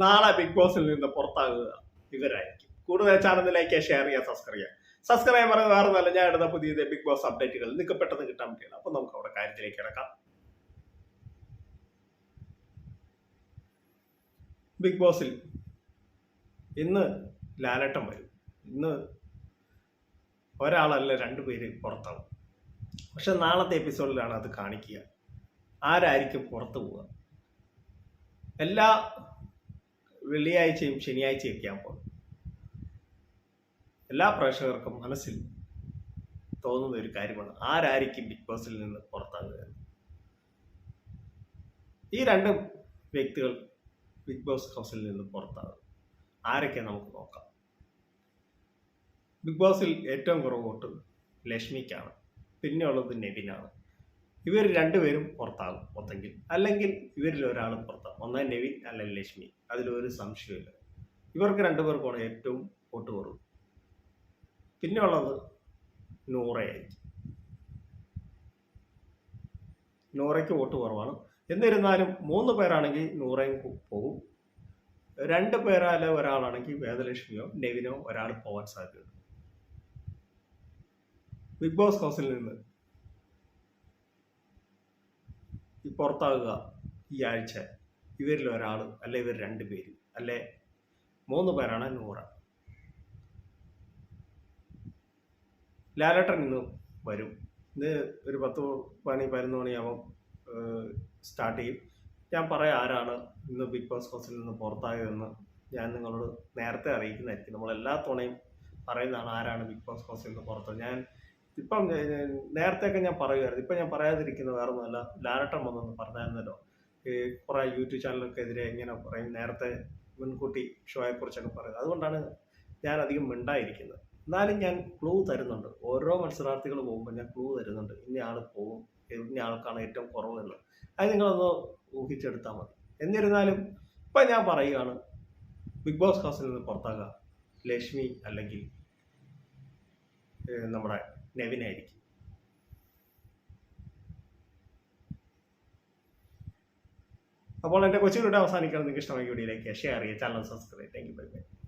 നാളെ ബിഗ് ബോസിൽ നിന്ന് പുറത്താകുക ഇവരായിരിക്കും. കൂടുതൽ ചാനൽ ലൈക്ക് ഷെയർ ചെയ്യുക സബ്സ്ക്രൈബ് ചെയ്യുക. സബ്സ്ക്രൈബ് പറയുന്നത് വേറെ നല്ല ഞാൻ ഇടുന്ന പുതിയ ബിഗ് ബോസ് അപ്ഡേറ്റുകൾ നിങ്ങൾക്ക് പെട്ടെന്ന് കിട്ടാൻ പറ്റില്ല അപ്പൊ നമുക്ക് അവിടെ കാര്യത്തിലേക്ക് കിടക്കാം. ബിഗ് ബോസിൽ ഇന്ന് ലാലട്ടം വരും. ഇന്ന് ഒരാളല്ല രണ്ടുപേര് പുറത്താവും. പക്ഷെ നാളത്തെ എപ്പിസോഡിലാണ് അത് കാണിക്കുക. ആരായിരിക്കും പുറത്തു പോവുക? എല്ലാ വെള്ളിയാഴ്ചയും ശനിയാഴ്ചയും ഒക്കെ ആകുമ്പോൾ എല്ലാ പ്രേക്ഷകർക്കും മനസ്സിൽ തോന്നുന്ന ഒരു കാര്യമാണ് ആരായിരിക്കും ബിഗ് ബോസിൽ നിന്ന് പുറത്താകുക ഈ രണ്ട് വ്യക്തികൾ ബിഗ് ബോസ് ഹൗസിൽ നിന്ന് പുറത്താകും. ആരൊക്കെ നമുക്ക് നോക്കാം? ബിഗ് ബോസിൽ ഏറ്റവും കുറവ് വോട്ട് ലക്ഷ്മിക്കാണ്. പിന്നെയുള്ളത് നെവിനാണ്. ഇവർ രണ്ടുപേരും പുറത്താകും മൊത്തത്തിൽ. അല്ലെങ്കിൽ ഇവരിൽ ഒരാൾ പുറത്താകും. ഒന്നാം നെവിൻ അല്ലെങ്കിൽ ലക്ഷ്മി. അതിലൊരു സംശയമില്ല ഇവർക്ക് രണ്ടുപേർക്കാണ് ഏറ്റവും വോട്ട് കുറവ്. പിന്നെ ഉള്ളത് നൂറയായിരിക്കും നൂറയ്ക്ക് വോട്ട് കുറവാണ്. എന്നിരുന്നാലും മൂന്ന് പേരാണെങ്കിൽ നൂറയും പോകും രണ്ട് പേരാലെ ഒരാളാണെങ്കിൽ വേദലക്ഷ്മിയോ നെവിനോ ഒരാൾ പോകാൻ സാധ്യതയുണ്ട്. ബിഗ് ബോസ് ഹൗസിൽ നിന്ന് ഈ പുറത്താകുക ഈ ആഴ്ച. ഇവരിൽ ഒരാൾ അല്ലെ ഇവർ രണ്ട് പേര് അല്ലെ? മൂന്ന് പേരാണ് നൂറ. ലാലേട്ടൻ ഇന്ന് വരും. ഇന്ന് ഒരു പത്ത് മണി പതിനൊന്ന് മണിയാവും സ്റ്റാർട്ട് ചെയ്യും. ഞാൻ പറയാം ആരാണ് ഇന്ന് ബിഗ് ബോസ് ഹൗസിൽ നിന്ന് പുറത്തായതെന്ന്. ഞാൻ നിങ്ങളോട് നേരത്തെ അറിയിക്കുന്നതായിരിക്കും. നമ്മൾ എല്ലാ തവണയും പറയുന്നതാണ് ആരാണ് ബിഗ് ബോസ് ഹൗസിൽ നിന്ന് പുറത്ത്. ഞാൻ ഇപ്പം നേരത്തെ ഒക്കെ ഞാൻ പറയുമായിരുന്നു. ഇപ്പം ഞാൻ പറയാതിരിക്കുന്നത് വേറെ ഒന്നുമല്ല ലാലട്ടം വന്നെന്ന് പറഞ്ഞായിരുന്നല്ലോ. ഈ കുറേ യൂട്യൂബ് ചാനലുകൾക്കെതിരെ ഇങ്ങനെ പറയും നേരത്തെ മുൻകൂട്ടി ഷോയെക്കുറിച്ചൊക്കെ പറയുന്നത്. അതുകൊണ്ടാണ് ഞാൻ അധികം മിണ്ടായിരിക്കുന്നത്. എന്നാലും ഞാൻ ക്ലൂ തരുന്നുണ്ട്. ഓരോ മത്സരാർത്ഥികൾ പോകുമ്പോൾ ഞാൻ ക്ലൂ തരുന്നുണ്ട്. ഇന്ന ആൾ പോകും. ഇന്ന ആൾക്കാണ് ഏറ്റവും കുറവെന്ന്. അത് നിങ്ങളൊന്ന് ഊഹിച്ചെടുത്താൽ മതി. എന്നിരുന്നാലും ഇപ്പം ഞാൻ പറയുകയാണ്. ബിഗ് ബോസ് ഹൗസിൽ നിന്ന് പുറത്താകുക ലക്ഷ്മി അല്ലെങ്കിൽ നമ്മുടെ നെവിനായിരിക്കും. അപ്പോൾ എന്റെ കൊച്ചുകൂടെ അവസാനിക്കണം നിങ്ങൾക്ക് ഇഷ്ടമായി വീഡിയോയിലേക്ക് ഷെയർ ചെയ്യുക channel subscribe thank you bye bye